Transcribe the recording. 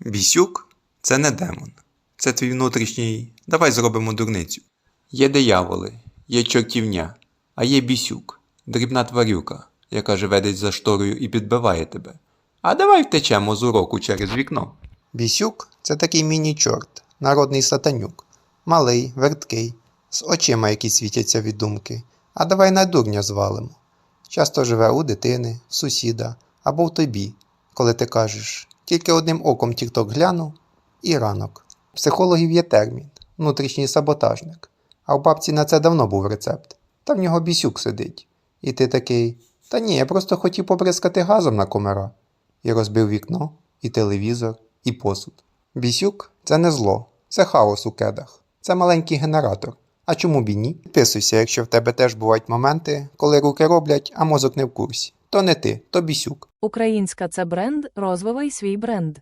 Бісюк це не демон. Це твій внутрішній. Давай зробимо дурницю. Є дияволи, є чортівня, а є бісюк, дрібна тварюка, яка живе десь за шторою і підбиває тебе. А давай втечемо з уроку через вікно. Бісюк це такий міні-чорт, народний сатанюк. Малий, верткий, з очима, які світяться від думки. А давай на дурня звалимо. Часто живе у дитини, сусіда або в тобі, коли ти кажеш тільки одним оком тік-ток гляну і ранок. У психологів є термін внутрішній саботажник. А в бабці на це давно був рецепт. Та в нього бісюк сидить. І ти такий. Та ні, я просто хотів побризкати газом на комара. І розбив вікно, і телевізор, і посуд. Бісюк це не зло, це хаос у кедах. Це маленький генератор. А чому б і ні? Підписуйся, якщо в тебе теж бувають моменти, коли руки роблять, а мозок не в курсі. То не ти, то бісюк. Українська це бренд, розвивай свій бренд.